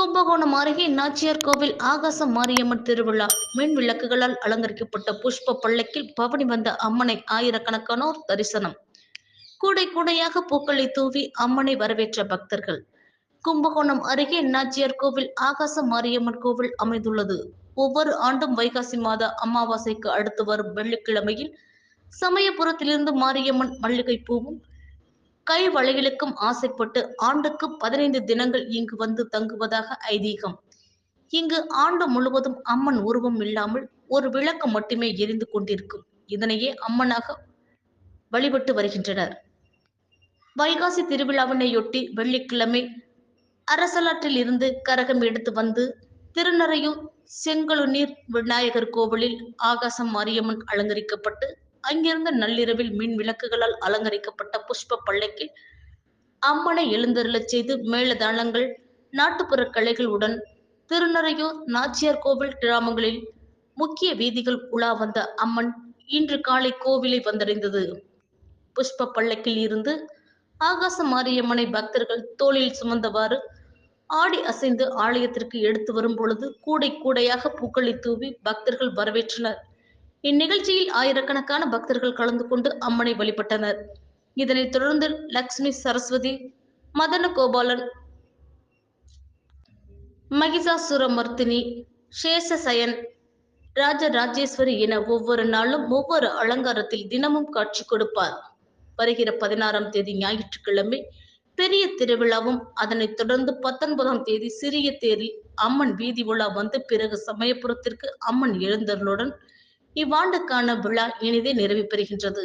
கும்பகோணம் அருகே நாச்சியார் கோவில் ஆகாச மாரியம்மன் திருவிழா. மின் விளக்குகளால் அலங்கரிக்கப்பட்ட புஷ்ப பள்ளக்கில் பவனி வந்த அம்மனை ஆயிரக்கணக்கானோர் தரிசனம். கூடை கூடையாக பூக்களை தூவி அம்மனை வரவேற்ற பக்தர்கள். கும்பகோணம் அருகே நாச்சியார் கோவில் ஆகாச மாரியம்மன் கோவில் அமைந்துள்ளது. ஒவ்வொரு ஆண்டும் வைகாசி மாத அமாவாசைக்கு அடுத்து வரும் வெள்ளிக்கிழமையில் சமயபுரத்திலிருந்து மாரியம்மன் மல்லிகை பூவும் கை வளையலுக்கும் ஆசைப்பட்டு ஆண்டுக்கு பதினைந்து தினங்கள் இங்கு வந்து தங்குவதாக ஐதீகம். இங்கு ஆண்டு முழுவதும் அம்மன் உருவம் இல்லாமல் ஒரு விளக்கு மட்டுமே எரிந்து கொண்டிருக்கும். இதனையே அம்மனாக வழிபட்டு வருகின்றனர். வைகாசி திருவிழாவினையொட்டி வெள்ளிக்கிழமை அரசலாற்றில் இருந்து கரகம் எடுத்து வந்து திருநறையூர் செங்கழுநீர் விநாயகர் கோவிலில் ஆகாசம் மாரியம்மன் அலங்கரிக்கப்பட்டு அங்கிருந்த நள்ளிரவில் மின் விளக்குகளால் அலங்கரிக்கப்பட்ட புஷ்ப பல்லக்கில் அம்மனை எழுந்தருளச் செய்து மேளதாளங்கள் நாட்டுப்புற கலைகளுடன் திருநறையூர் நாச்சியார் கோவில் கிராமங்களில் முக்கிய வீதிகள் உலா வந்த அம்மன் இன்று காலை கோவிலை வந்தடைந்தது. புஷ்ப பள்ளக்கில் இருந்து ஆகாச மாரியம்மனை பக்தர்கள் தோளில் சுமந்தவாறு ஆடி அசைந்து ஆலயத்திற்கு எடுத்து வரும் பொழுது கூடை கூடையாக பூக்களை தூவி பக்தர்கள் வரவேற்றனர். இந்நிகழ்ச்சியில் ஆயிரக்கணக்கான பக்தர்கள் கலந்து கொண்டு அம்மனை வழிபட்டனர். இதனைத் தொடர்ந்து லக்ஷ்மி சரஸ்வதி மதன கோபாலன் மகிஷாசுரமர்த்தினி சேஷசயன் ராஜராஜேஸ்வரி என ஒவ்வொரு நாளும் ஒவ்வொரு அலங்காரத்தில் தினமும் காட்சி கொடுப்பார். வருகிற பதினாறாம் தேதி ஞாயிற்றுக்கிழமை பெரிய திருவிழாவும் அதனைத் தொடர்ந்து பத்தொன்பதாம் தேதி சிறிய தேரில் அம்மன் வீதி உலா வந்து பிறகு சமயபுரத்திற்கு அம்மன் எழுந்தருளுடன் இவ்வாண்டுக்கான விழா இனிதே நிறைவு பெறுகின்றது.